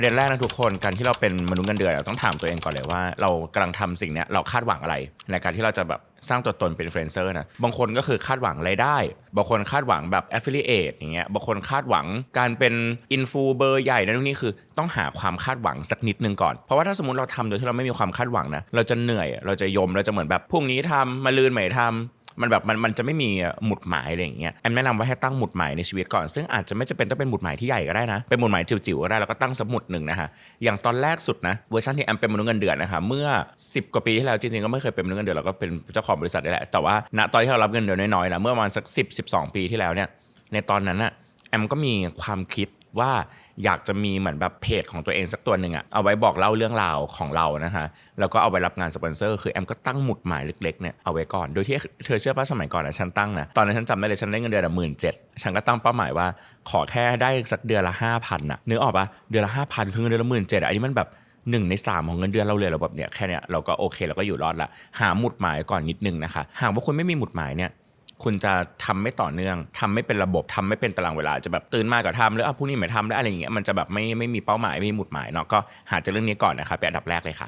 ประเด็นแรกนะทุกคนการที่เราเป็นมนุษย์เงินเดือนเราต้องถามตัวเองก่อนเลยว่า เรากำลังทำสิ่งนี้เราคาดหวังอะไร ในการที่เราจะแบบสร้างตัวตนเป็นอินฟลูเอนเซอร์นะบางคนก็คือคาดหวังรายได้ บางคนคาดหวังแบบ affiliate อย่างเงี้ยบางคนคาดหวังการเป็นอินฟูเบอร์ใหญ่นะทุกนี่คือต้องหาความคาดหวังสักนิดนึงก่อน เพราะว่าถ้าสมมติเราทำโดยที่เราไม่มีความคาดหวังนะเราจะเหนื่อยเราจะยมเราจะเหมือนแบบพรุ่งนี้ทำมาลืนใหม่ทำ มันแบบมันมันจะไม่มีหมุดหมายอะไรอย่างเงี้ยแอมแนะนำว่าให้ตั้งหมุดหมายในชีวิตก่อน ซึ่งอาจจะไม่จำเป็นต้องเป็นหมุดหมายที่ใหญ่ก็ได้นะเป็นหมุดหมายจิ๋วๆก็ได้แล้วก็ตั้งสมุดหนึ่งนะฮะอย่างตอนแรกสุดนะเวอร์ชันที่แอมเป็นมนุษย์เงินเดือนนะคะเมื่อ 10 กว่าปีที่แล้วจริงๆก็ไม่เคยเป็นมนุษย์เงินเดือนเราก็เป็นเจ้าของบริษัทนี่แหละแต่ว่าณตอนที่เรารับเงินเดือนน้อยๆนะเมื่อประมาณสัก10 12 ปีที่แล้วเนี่ยในตอนนั้นอะแอมก็มีความคิด ว่าอยากจะมีเหมือนแบบเพจของตัวเองสักตัวหนึ่งอะเอาไว้บอกเล่าเรื่องราวของเรานะคะแล้วก็เอาไว้รับงานสปอนเซอร์คือแอมก็ตั้งหมุดหมายเล็กๆเนี่ยเอาไว้ก่อนโดยที่เธอเชื่อป่ะสมัยก่อนอะฉันตั้งนะตอนนั้นฉันจำได้เลยฉันได้เงินเดือนหมื่นเจ็ดฉันก็ตั้งเป้าหมายว่าขอแค่ได้สักเดือนละห้าพันอะนึกออกปะเดือนละห้าพันคือเงินเดือนละหมื่นเจ็ดอันนี้มันแบบหนึ่งในสามของเงินเดือนเราเลยเราแบบเนี้ยแค่เนี้ยเราก็โอเคเราก็อยู่รอดละหาหมุดหมายก่อนนิดนึงนะคะหากว่าคุณไม่มีหมุดหมายเนี่ย คุณจะทำไม่ต่อเนื่องทำไม่เป็นระบบทำไม่เป็นตารางเวลาจะแบบตื่นมาก็ทำแล้วอะพรุ่งนี้ไม่ทำแล้วอะไรอย่างเงี้ยมันจะแบบไม่ไม่มีเป้าหมายไม่มีหมุดหมายเนาะก็หาจากเรื่องนี้ก่อนนะครับเป็นอันดับแรกเลยค่ะ